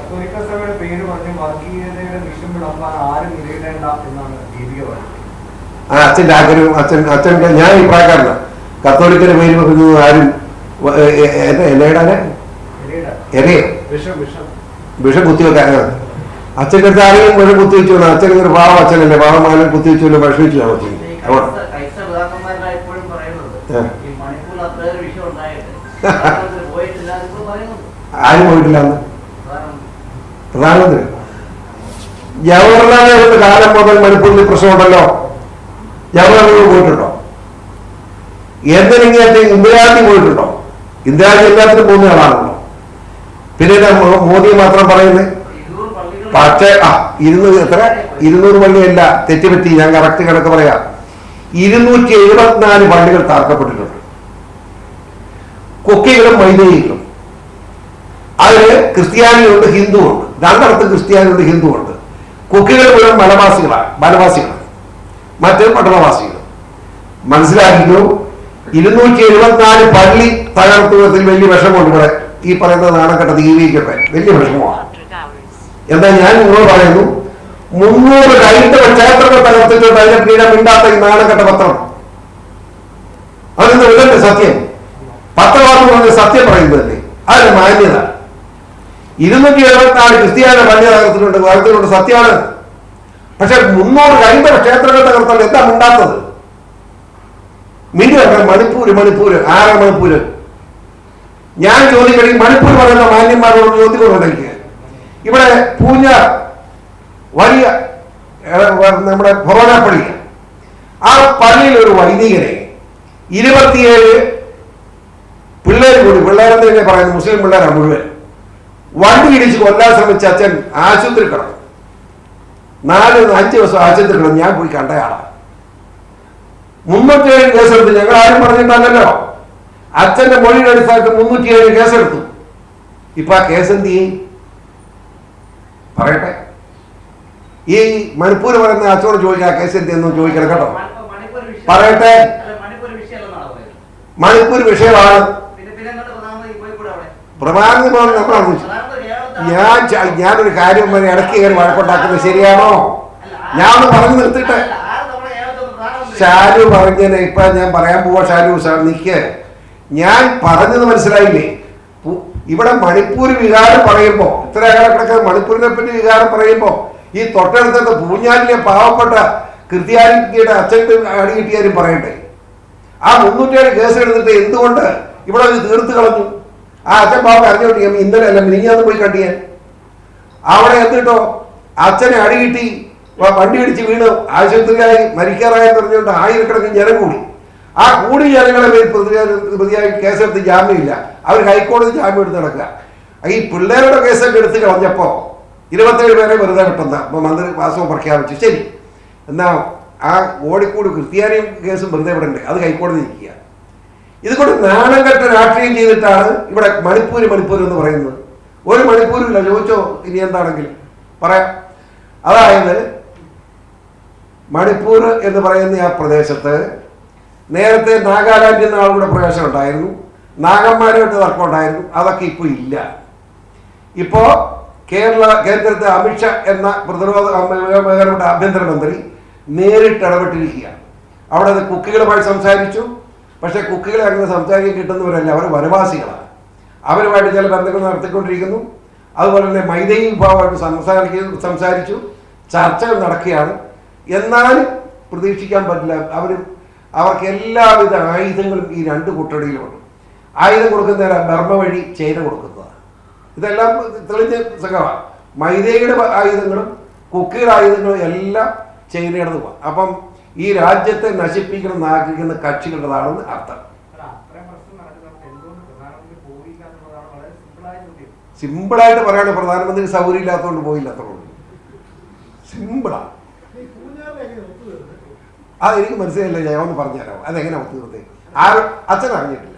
കത്തോലിക്ക സഭയുടെ പേര് പറഞ്ഞ് വർഗീയതയുടെ വിഷം വിളമ്പാൻ ആരും ഇടയിടേണ്ട എന്നാണ് ദീപിക പറഞ്ഞത് ആ അച്ഛന്റെ ആഗ്രഹം അച്ഛൻ അച്ഛന്റെ ഞാൻ ഈ പ്രായക്കാരനാണ് കത്തോലിക്കരുടെ പേര് പറയുന്നത് ആരും വ- എ- എ- എന്നെ എന്നെ ഇടാനെ ഇടയിടാൻ എറിയോ വിഷം വിഷം. വിഷം കുത്തിവെക്കാൻ അച്ഛന്റെ അടുത്ത് ആരെങ്കിലും വിഷം കുത്തിവെച്ചു അച്ഛൻ ഒരു പാവം അച്ഛനല്ലേ? പാവമാനും കുത്തിവെച്ചു ഭക്ഷണിച്ചില്ല അച്ഛൻ ഈ അതുകൊണ്ട് ക്രൈസ്ത- ക്രൈസ്തവ പിതാക്കന്മാരെല്ലാം എപ്പോഴും പറയുന്നത്. ആ. ഈ മണിപ്പൂരിൽ അത്ര ഒരു വിഷയം ഉണ്ടായിട്ട് പ്രധാനമന്ത്രി പോയിട്ടില്ല ആരും പോയിട്ടില്ല പ്രധാനമന്ത്രി. ജവഹർലാൽ നെഹ്റുവിന്റെ കാലം മുതൽ മണിപ്പൂരിൽ പ്രശ്നമുണ്ടല്ലോ. ജവഹർലാൽ പോയിട്ടുണ്ടോ? എന്തിനെങ്കിലും ഇന്ദിരാജി പോയിട്ടുണ്ടോ? ഇന്ദിരാജി എല്ലാത്തിനും പോകുന്ന ആളാണല്ലോ. പിന്നെ മോദി മാത്രം പറയുന്നത്. പക്ഷേ ആ ഇരുന്നൂറ് എത്ര? ഇരുന്നൂറ് പള്ളിയല്ല. തെറ്റുപറ്റി ഞാൻ കറക്റ്റ് കണക്ക് പറയാം. ഇരുന്നൂറ്റി എഴുപത്തിനാല് പള്ളികൾ തകർക്കപ്പെട്ടിട്ടുണ്ട്. കൊക്കികളും മൈതയികളും അതിൽ ക്രിസ്ത്യാനിയുണ്ട് ഹിന്ദുവുണ്ട്. രണ്ടിടത്ത് ക്രിസ്ത്യാനിയുണ്ട് ഹിന്ദുവുണ്ട്. കുക്കികൾ മുഴുവൻ മലവാസികളാണ് മലവാസികളാണ് മറ്റ് പട്ടണവാസികൾ മനസ്സിലാക്കിക്കോ? ഇരുന്നൂറ്റി എഴുപത്തിനാല് പള്ളി തകർത്തുവത്തിൽ വലിയ വിഷമമുണ്ട് ഇവിടെ. ഈ പറയുന്ന നാണക്കെട്ട ദീപിക്കൊക്കെ വലിയ വിഷമമാണ്. എന്താ ഞാൻ നിങ്ങളോട് പറയുന്നു? മുന്നൂറ് ഹൈന്ദവ ക്ഷേത്രങ്ങൾ തകർത്തിട്ടുണ്ട്. അതിന്റെ പീഡ മിണ്ടാത്ത ഈ നാണക്കെട്ട പത്രം. അതിന്റെ ഇതല്ലേ സത്യം. പത്രവാർത്ത പറഞ്ഞ സത്യം പറയുന്നതല്ലേ അതിന് മാന്യത. ഇരുന്നൂറ്റി എഴുപത്തിനാല് ക്രിസ്ത്യാനി പള്ളി തകർത്തിട്ടുണ്ട് തകർത്തിട്ടുണ്ട് സത്യമാണ്. പക്ഷെ മുന്നൂറ് ഹൈന്ദവ ക്ഷേത്രങ്ങൾ തകർത്തല്ലോ എന്താ ഉണ്ടാത്തത് മിനിമം മണിപ്പൂര് മണിപ്പൂര് ആറ് മണിപ്പൂര്? ഞാൻ ചോദിക്കണേ മണിപ്പൂർ പറയുന്ന മാന്യന്മാരോട് ചോദ്യങ്ങളുണ്ട് എനിക്ക് ഇവിടെ പൂഞ്ഞ വലിയ നമ്മുടെ ഫൊറോന പള്ളി. ആ പള്ളിയിൽ ഒരു വൈദികനെ ഇരുപത്തിയേഴ് പിള്ളേർ കൂടി പിള്ളേരെന്ന് തന്നെ പറയുന്നത് മുസ്ലിം പിള്ളേരാണ് മുഴുവൻ. വണ്ടി ഇടിച്ച് കൊല്ലാൻ ശ്രമിച്ച അച്ഛൻ ആശുപത്രി കിടന്നു. നാല് അഞ്ച് ദിവസം ആശുപത്രി കിടന്നു. ഞാൻ പോയി കണ്ടയാളാണ് മുന്നൂറ്റിയേഴ് കേസെടുത്ത് ഞങ്ങൾ ആരും പറഞ്ഞിട്ടല്ലല്ലോ. അച്ഛന്റെ മൊഴിയുടെ അടിസ്ഥാനത്തിൽ മുന്നൂറ്റിയേഴ് കേസെടുത്തു ഇപ്പൊ ആ കേസ് എന്ത് ചെയ്യും? പറയട്ടെ. ഈ മണിപ്പൂർ പറയുന്ന അച്ഛനോട് ചോദിക്കാം ആ കേസ് എന്ത് എന്ന് ചോദിക്കണം കേട്ടോ. പറയട്ടെ. മണിപ്പൂർ വിഷയമാണ് പിന്നെ പിന്നെ എന്നിട്ട് പ്രധാനമന്ത്രി പോയി ചോദിച്ചത്. പ്രധാനമന്ത്രി കേരളത്തിൽ ഞാൻ ഞാനൊരു കാര്യം പറഞ്ഞ് ഇടയ്ക്ക് കയറി വഴക്കുണ്ടാക്കുന്നത് ശരിയാണോ? ഞാൻ പറഞ്ഞു നിർത്തിട്ടെ. ഷാരു പറഞ്ഞതിന് ഇപ്പൊ ഞാൻ പറയാൻ പോവാ ഷാരു സാർ നിക്ക്. ഞാൻ പറഞ്ഞത് മനസ്സിലായില്ലേ? ഇവിടെ മണിപ്പൂർ വികാരം പറയുമ്പോ ഇത്ര കിടക്കുന്ന മണിപ്പൂരിനെ പറ്റി വികാരം പറയുമ്പോ ഈ തൊട്ടടുത്തത്തെ പൂഞ്ഞാലിലെ പാവപ്പെട്ട കൃത്യാനിയുടെ അച്ഛന്റെ അടി കിട്ടിയാലും പറയട്ടെ ആ മുന്നൂറ്റേഴ് കേസ് എടുത്തിട്ട് എന്തുകൊണ്ട് ഇവിടെ തീർത്ത് കളഞ്ഞു? ആ അച്ഛൻ അറിഞ്ഞോട്ട് ഞാൻ ഇന്നലെ അല്ല മിനിഞ്ഞാന്ന് പോയി കണ്ടിയാൻ അവിടെ എന്നിട്ടോ അച്ഛനെ അടി കിട്ടി വണ്ടി ഇടിച്ച് വീണ് ആശുപത്രിയായി മരിക്കാറായെന്ന് പറഞ്ഞുകൊണ്ട് ആയിരക്കണക്കിന് ജനം കൂടി. ആ കൂടി ജനങ്ങളെ പേര് പ്രതിയായി കേസെടുത്ത് ജാമ്യമില്ല. അവർ ഹൈക്കോടതി ജാമ്യം എടുത്ത് നടക്കുക. ഈ പിള്ളേരുടെ കേസൊക്കെ എടുത്ത് കളഞ്ഞപ്പോ ഇരുപത്തേഴ് പേരെ വെറുതെ കിട്ടുന്ന അപ്പൊ മന്ത്രി വാസവും പ്രഖ്യാപിച്ചു. ശരി. എന്നാ ആ ഓടിക്കൂടി ക്രിസ്ത്യാനിയും കേസും വെറുതെ വിടണ്ടേ? അത് ഹൈക്കോടതി നിൽക്കുക. ഇതുകൊണ്ട് നാണം കെട്ട രാഷ്ട്രീയം ചെയ്തിട്ടാണ് ഇവിടെ മണിപ്പൂര് മണിപ്പൂർ എന്ന് പറയുന്നത്. ഒരു മണിപ്പൂരില്ല ചോദിച്ചോ ഇനി എന്താണെങ്കിൽ. പറയാം. അതായത് മണിപ്പൂർ എന്ന് പറയുന്ന ആ പ്രദേശത്ത് നേരത്തെ നാഗാലാൻഡ് നിന്ന് ആളുകളുടെ പ്രവേശനം ഉണ്ടായിരുന്നു. നാഗന്മാരുമായിട്ട് തർക്കം ഉണ്ടായിരുന്നു. അതൊക്കെ ഇപ്പോൾ ഇല്ല. ഇപ്പോ കേരള കേന്ദ്രത്തെ അമിത്ഷാ എന്ന പ്രതിരോധ മേഖലയുടെ ആഭ്യന്തരമന്ത്രി നേരിട്ട് ഇടപെട്ടിരിക്കുകയാണ്. അവിടെ കുക്കികളുമായി സംസാരിച്ചു. പക്ഷേ കുക്കികളെ അങ്ങനെ സംസാരിക്കാൻ കിട്ടുന്നവരല്ല അവർ വനവാസികളാണ്. അവരുമായിട്ട് ചില ബന്ധങ്ങൾ നടത്തിക്കൊണ്ടിരിക്കുന്നു. അതുപോലെ തന്നെ മൈതൈ വിഭാഗമായിട്ട് സംസാരിക്കുന്നു സംസാരിച്ചു ചർച്ചകൾ നടക്കുകയാണ്. എന്നാലും പ്രതീക്ഷിക്കാൻ പറ്റില്ല അവർ അവർക്ക് എല്ലാവിധ ആയുധങ്ങളും ഈ രണ്ട് കൂട്ടടിയിലുണ്ട് ആയുധം കൊടുക്കുന്നതിന് ബർമ്മ വഴി ചൈന കൊടുക്കുന്നതാണ്. ഇതെല്ലാം തെളിഞ്ഞ സംഘമാണ് മൈതയുടെ ആയുധങ്ങളും കുക്കിയുടെ ആയുധങ്ങളും എല്ലാം ചൈനയുടെ അപ്പം ഈ രാജ്യത്തെ നശിപ്പിക്കണം എന്ന് ആഗ്രഹിക്കുന്ന കക്ഷികളുടേതാണെന്ന് അർത്ഥം. സിമ്പിളായിട്ട് പറയാണ് പ്രധാനമന്ത്രി സൗകര്യം ഇല്ലാത്തതുകൊണ്ട് പോയില്ല അത്രേ സിമ്പിളാണ് സിമ്പിളാ അത് എനിക്ക് മനസ്സിലായില്ല ഞാൻ ഒന്ന് പറഞ്ഞുതരാം അതെങ്ങനെ ഒത്തുതീർത്തേ ആരും അച്ഛൻ അറിഞ്ഞിട്ടില്ല.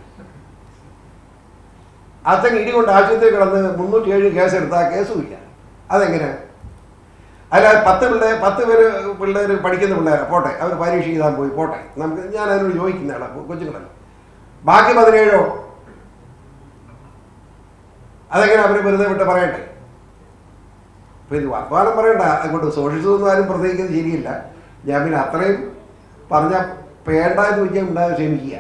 അച്ഛൻ ഇടി കൊണ്ട് ആശുപത്രി കിടന്ന് മുന്നൂറ്റി ഏഴ് കേസ് എടുത്താൽ കേസും ഇല്ല. അതെങ്ങനെ? അല്ല പത്ത് പിള്ളേർ പത്ത് പേര് പിള്ളേർ പഠിക്കുന്ന പിള്ളേരാണ് പോട്ടെ അവർ പരീക്ഷ എഴുതാൻ പോയി പോട്ടെ. നമുക്ക് ഞാൻ അതിനോട് ചോദിക്കുന്ന ആളാണ് കൊച്ചുങ്ങളല്ല. ബാക്കി പതിനേഴോ? അതെങ്ങനെ അവർ വെറുതെ വിട്ട് പറയട്ടെ അപ്പോൾ ഇത് വർത്തമാനം പറയണ്ട. അങ്ങോട്ട് സോഷ്യലിസം ആരും പ്രത്യേകിക്കുന്നത് ശരിയല്ല. ഞാൻ പിന്നെ അത്രയും പറഞ്ഞാൽ പേണ്ട എന്ന് വെച്ചാൽ ഉണ്ടാകാൻ ക്ഷമിക്കുക.